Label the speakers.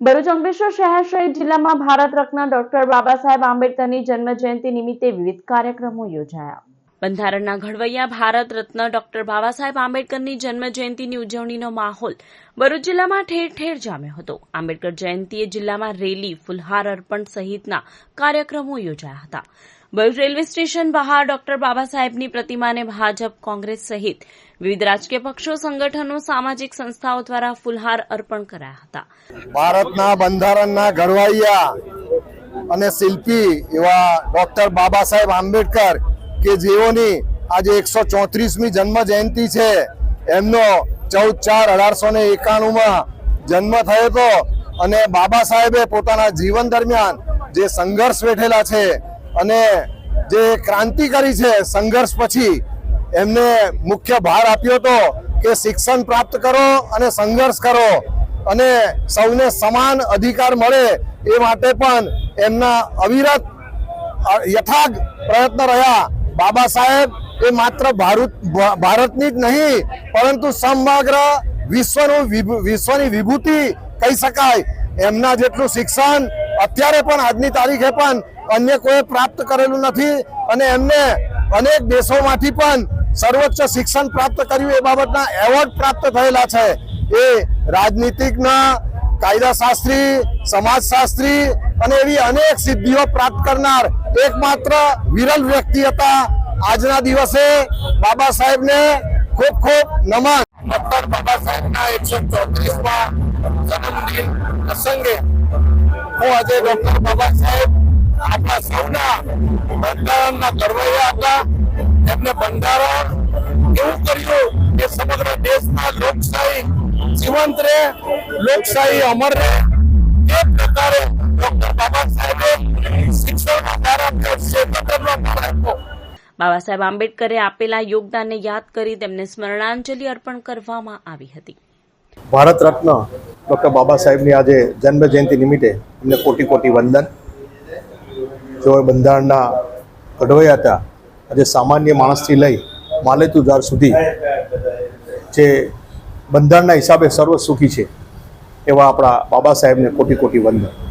Speaker 1: ભરૂચ અંકલેશ્વર શહેર સહિત જિલ્લામાં ભારત રત્ન ડોક્ટર બાબા સાહેબ આંબેડકરની જન્મ જયંતિ નિમિત્તે વિવિધ કાર્યક્રમો યોજાયા. બંધારણના ઘડવૈયા ભારત રત્ન ડોક્ટર બાબાસાહેબ આંબેડકરની જન્મ જયંતિની ઉજવણીનો માહોલ ભરૂચ જિલ્લામાં ઠેર ઠેર જામ્યો હતો. આંબેડકર જયંતિએ જિલ્લામાં રેલી, ફુલહાર અર્પણ સહિતના કાર્યક્રમો યોજાયા હતા. ભરૂચ રેલવે સ્ટેશન બહાર ડોક્ટર બાબાસાહેબની પ્રતિમાને ભાજપ, કોંગ્રેસ સહિત વિવિધ રાજકીય પક્ષો, સંગઠનો, સામાજિક સંસ્થાઓ દ્વારા ફુલહાર અર્પણ કરાયા હતા.
Speaker 2: ભારતના બંધારણના ઘડવૈયા અને શિલ્પી એવા ડોક્ટર બાબા સાહેબ આંબેડકર કે જેઓની આજે એકસો ચોત્રીસમી જન્મ જયંતિ છે, એમનો ચૌદ ચાર અઢારસો ને એકાણુંમાં જન્મ થયો હતો. અને બાબા સાહેબે પોતાના જીવન દરમિયાન જે સંઘર્ષ વેઠેલા છે અને જે ક્રાંતિ કરી છે સંઘર્ષ પછી, એમને મુખ્ય ભાર આપ્યો હતો કે શિક્ષણ પ્રાપ્ત કરો અને સંઘર્ષ કરો અને સૌને સમાન અધિકાર મળે એ માટે પણ એમના અવિરત યથાગ પ્રયત્ન રહ્યા. બાબા સાહેબ, એ માત્ર ભારત, ભારતની જ નહીં, પરંતુ સમગ્ર વિશ્વનું વિશ્વની વિભૂતિ કહી શકાય. એમના જેટલું શિક્ષણ અત્યારે પણ આજની તારીખે પણ અન્ય કોઈ પ્રાપ્ત કરેલું નથી અને એમને અનેક દેશોમાંથી પણ સર્વોચ્ચ શિક્ષણ પ્રાપ્ત કર્યું, એ બાબતના એવોર્ડ પ્રાપ્ત થયેલા છે. એ રાજનીતિજ્ઞ, કાયદાશાસ્ત્રી, સમાજશાસ્ત્રી અને એવી અનેક સિદ્ધિઓ પ્રાપ્ત કરનાર એકમાત્ર વિરલ વ્યક્તિ હતા. આજના દિવસે બાબા સાહેબને ખૂબ ખૂબ નમન. ડોક્ટર બાબા સાહેબના એકસો ચોત્રીસમાં જન્મદિન પ્રસંગે હું આજે ડોક્ટર બાબા સાહેબ આપણા સૌના બંધારણના ઘડવૈયા હતા. એમને બંધારણ એવું કર્યું કે સમગ્ર દેશમાં લોકશાહી જીવંત રહે, લોકશાહી અમર રહે. એ પ્રકારે
Speaker 1: બાબા સાહેબે આંબેડકરે આપેલા યોગદાનને યાદ કરી તેમને સ્મરણાંજલિ અર્પણ કરવામાં આવી હતી.
Speaker 3: ભારત રત્ન ડૉક્ટર બાબા સાહેબની આજે જન્મ જયંતિ નિમિત્તે એમને કોટી કોટી વંદન. જેઓ બંધારણના ઘડવૈયા હતા, આજે સામાન્ય માણસથી લઈ માલેતુજાર સુધી જે બંધારણના હિસાબે સર્વ સુખી છે, એવા આપણા બાબા સાહેબને કોટી કોટી વંદન.